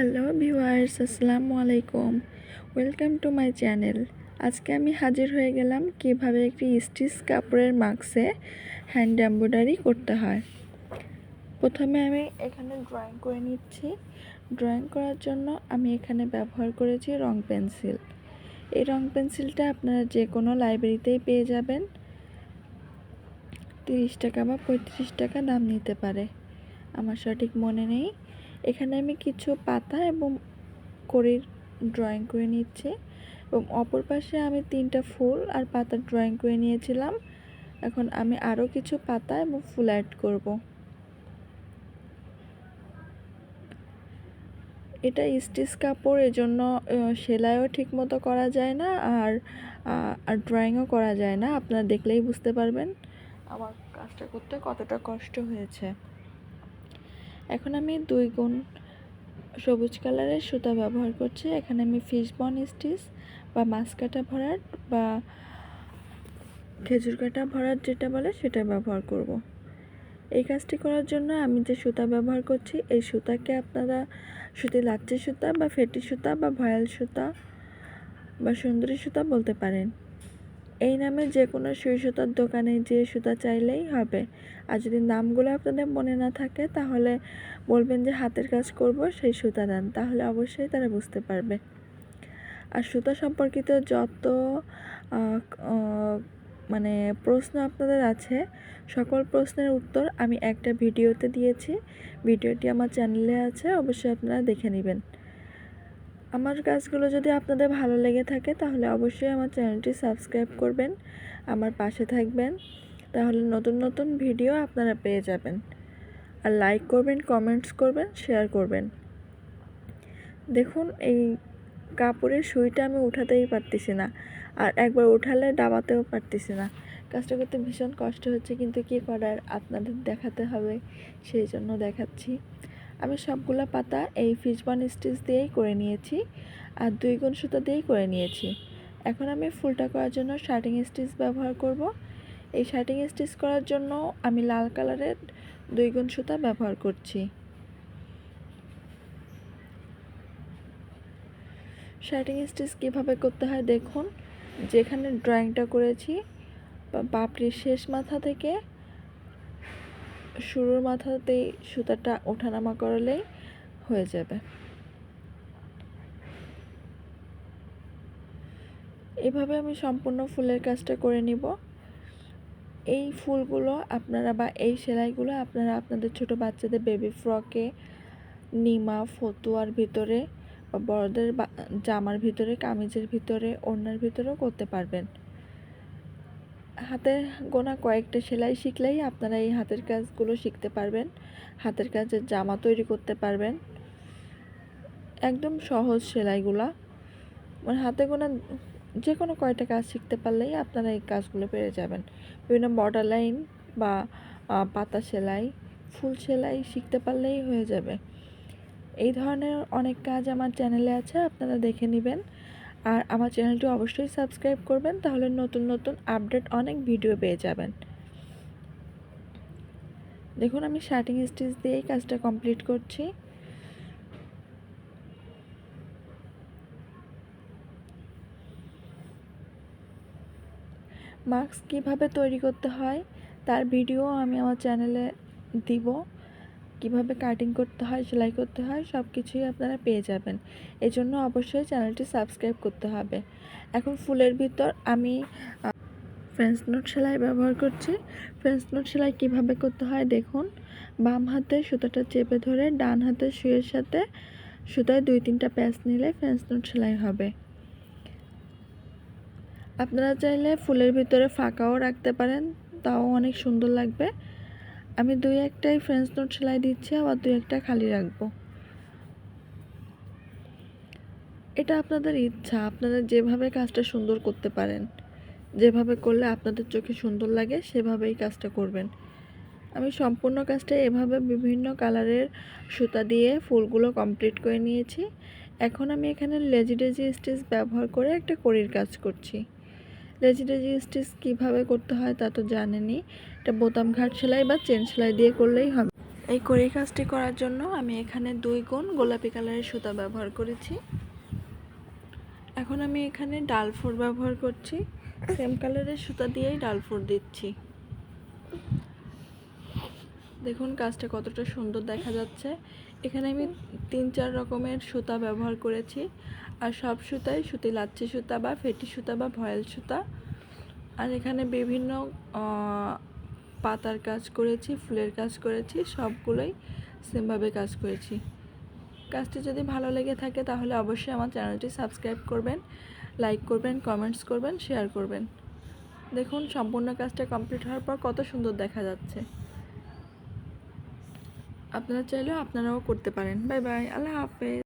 Hello viewers, আসসালামু আলাইকুম। Welcome to my channel. আজকে আমি হাজির হয়ে গেলাম কীভাবে একটি স্টিচ কাপড়ের মাস্কে হ্যান্ড এমব্রয়ডারি করতে হয়। প্রথমে আমি এখানে ড্রয়িং করে নিচ্ছি। ড্রয়িং করার জন্য আমি এখানে ব্যবহার করেছি রং পেন্সিল। এই রং পেন্সিলটা আপনারা যে কোনো লাইব্রেরিতেই পেয়ে যাবেন। তিরিশ টাকা বা পঁয়ত্রিশ টাকা দাম নিতে পারে। আমার সঠিক মনে নেই। এখানে আমি কিছু পাতা এবং কড়ির ড্রয়িং করে নিচ্ছি এবং অপর পাশে আমি তিনটা ফুল আর পাতার ড্রয়িং করে নিয়েছিলাম। এখন আমি আরও কিছু পাতা এবং ফুল অ্যাড করব। এটা স্টিচ কাপড়, এজন্য সেলাইও ঠিক মতো করা যায় না আর আর ড্রয়িংও করা যায় না। আপনারা দেখলেই বুঝতে পারবেন। আমার কাজটা করতে কতটা কষ্ট হয়েছে। এখন আমি দুই গুণ সবুজ কালারের সুতা ব্যবহার করছি এখানে আমি ফিশ বন স্টিচ বা মাছ কাটা ভরাট বা খেজুর কাটা ভরাট যেটা বলে সেটা ব্যবহার করব। এই কাজটি করার জন্য আমি যে সুতা ব্যবহার করছি, এই সুতাকে আপনারা সুতি লাচ্ছি সুতা বা ফেটি সুতা বা ভয়াল সুতা বা সুন্দরী সুতা বলতে পারেন এই নামে যে কোনো সুই সুতার দোকানে যে সুতা চাইলেই হবে। আর যদি নামগুলো আপনাদের মনে না থাকে, তাহলে বলবেন যে হাতের কাজ করব, সেই সুতা দেন। তাহলে অবশ্যই তারা বুঝতে পারবে। আর সুতা সম্পর্কিত যত মানে প্রশ্ন আপনাদের আছে, সকল প্রশ্নের উত্তর আমি একটা ভিডিওতে দিয়েছি। ভিডিওটি আমার চ্যানেলে আছে, অবশ্যই আপনারা দেখে নেবেন। আমার কাজগুলো যদি আপনাদের ভালো লেগে থাকে, তাহলে অবশ্যই আমার চ্যানেলটি সাবস্ক্রাইব করবেন, আমার পাশে থাকবেন, তাহলে নতুন নতুন ভিডিও আপনারা পেয়ে যাবেন। আর লাইক করবেন কমেন্টস করবেন শেয়ার করবেন। দেখুন, এই কাপড়ের সুইটা আমি উঠাতেই পারতেছি না, আর একবার উঠালে ডাবাতেও পারতেছি না। কাজটা করতে ভীষণ কষ্ট হচ্ছে, কিন্তু কী করার আপনাদের দেখাতে হবে, সেই জন্য দেখাচ্ছি। আমি সবগুলো পাতা এই ফিশবন স্টিচ দিয়েই করে নিয়েছি আর দুই গুণ সুতা দিয়েই করে নিয়েছি। এখন আমি ফুলটা করার জন্য শার্টিং স্টিচ ব্যবহার করব। এই শার্টিং স্টিচ করার জন্য আমি লাল কালারের দুই গুণ সুতা ব্যবহার করছি। শার্টিং স্টিচ কীভাবে করতে হয় দেখুন। যেখানে ড্রয়িংটা করেছি বা পাপড়ির শেষ মাথা থেকে শুরুর মাথাতেই সুতাটা ওঠানামা করলেই হয়ে যাবে। এভাবে আমি সম্পূর্ণ ফুলের কাজটা করে নিব। এই ফুলগুলো আপনারা বা এই সেলাইগুলো আপনারা আপনাদের ছোট বাচ্চাদের বেবি ফ্রকে নিমা, ফতুয়ার ভিতরে বা বড়দের জামার ভিতরে, কামিজের ভিতরে, ওড়নার ভিতরেও করতে পারবেন। হাতে গোনা কয়েকটা সেলাই শিখলেই আপনারা এই হাতের কাজগুলো শিখতে পারবেন। হাতের কাজের জামা তৈরি করতে পারবেন। একদম সহজ সেলাইগুলা। মানে হাতে গোনা যে কোনো কয়টা কাজ শিখতে পারলেই আপনারা এই কাজগুলো পেরে যাবেন। বিভিন্ন বর্ডার লাইন বা পাতা সেলাই, ফুল সেলাই শিখতে পারলেই হয়ে যাবে। এই ধরনের অনেক কাজ আমার চ্যানেলে আছে, আপনারা দেখে নেবেন। আর আমার চ্যানেলটি অবশ্যই সাবস্ক্রাইব করবেন, তাহলে নতুন নতুন আপডেট অনেক ভিডিও পেয়ে যাবেন। দেখুন, আমি শার্টিং স্টিচ দিয়েই কাজটা কমপ্লিট করছি। মাস্ক কীভাবে তৈরি করতে হয়, তার ভিডিও আমি আমার চ্যানেলে দিব। কীভাবে কাটিং করতে হয়, সেলাই করতে হয় সব কিছুই আপনারা পেয়ে যাবেন। এই জন্য অবশ্যই চ্যানেলটি সাবস্ক্রাইব করতে হবে। এখন ফুলের ভিতর আমি ফ্রেঞ্চ নোট সেলাই ব্যবহার করছি। ফ্রেঞ্চ নোট সেলাই কীভাবে করতে হয় দেখুন, বাম হাতে সুতাটা চেপে ধরে ডান হাতে শুয়ের সাথে সুতায় দুই তিনটা প্যাচ নিলে ফ্রেঞ্চ নোট সেলাই হবে। আপনারা চাইলে ফুলের ভিতরে ফাঁকাও রাখতে পারেন, তাও অনেক সুন্দর লাগবে। আমি দুই একটাই ফ্রেঞ্চ নোট সেলাই দিচ্ছি, আবার দুই একটা খালি রাখব। এটা আপনাদের ইচ্ছা আপনারা যেভাবে কাজটা সুন্দর করতে পারেন, যেভাবে করলে আপনাদের চোখে সুন্দর লাগে, সেভাবেই কাজটা করবেন। আমি সম্পূর্ণ কাজটা এভাবে বিভিন্ন কালারের সুতা দিয়ে ফুলগুলো কমপ্লিট করে নিয়েছি। এখন আমি এখানে লেজি ডেজি স্টিচ ব্যবহার করে একটা কড়ির কাজ করছি। লেজি ডেজি স্টিচ কীভাবে করতে হয় তা তো জানেনি। এটা বোতাম ঘাট সেলাই বা চেন সেলাই দিয়ে করলেই হবে। এই কড়ি কাজটি করার জন্য আমি এখানে দুই গুণ গোলাপি কালারের সুতা ব্যবহার করেছি। এখন আমি এখানে ডালফোর ব্যবহার করছি। সেম কালারের সুতা দিয়েই ডালফোর দিচ্ছি। দেখুন, কাজটা কতটা সুন্দর দেখা যাচ্ছে। এখানে আমি তিন, চার রকমের সুতা ব্যবহার করেছি। আর সব সুতাই সুতি, লাচ্ছি সুতা বা ফেটি সুতা বা ভয়েল সুতা। আর এখানে বিভিন্ন পাতার কাজ করেছি, ফুলের কাজ করেছি, সবগুলোই সেমভাবে কাজ করেছি। কাজটি যদি ভালো লেগে থাকে তাহলে অবশ্যই আমার চ্যানেলটি সাবস্ক্রাইব করবেন, লাইক করবেন, কমেন্টস করবেন, শেয়ার করবেন। দেখুন, সম্পূর্ণ কাজটা কমপ্লিট হওয়ার পর কত সুন্দর দেখা যাচ্ছে। আপনারা চাইলেও আপনারাও করতে পারেন। বাই বাই আল্লাহ হাফেজ।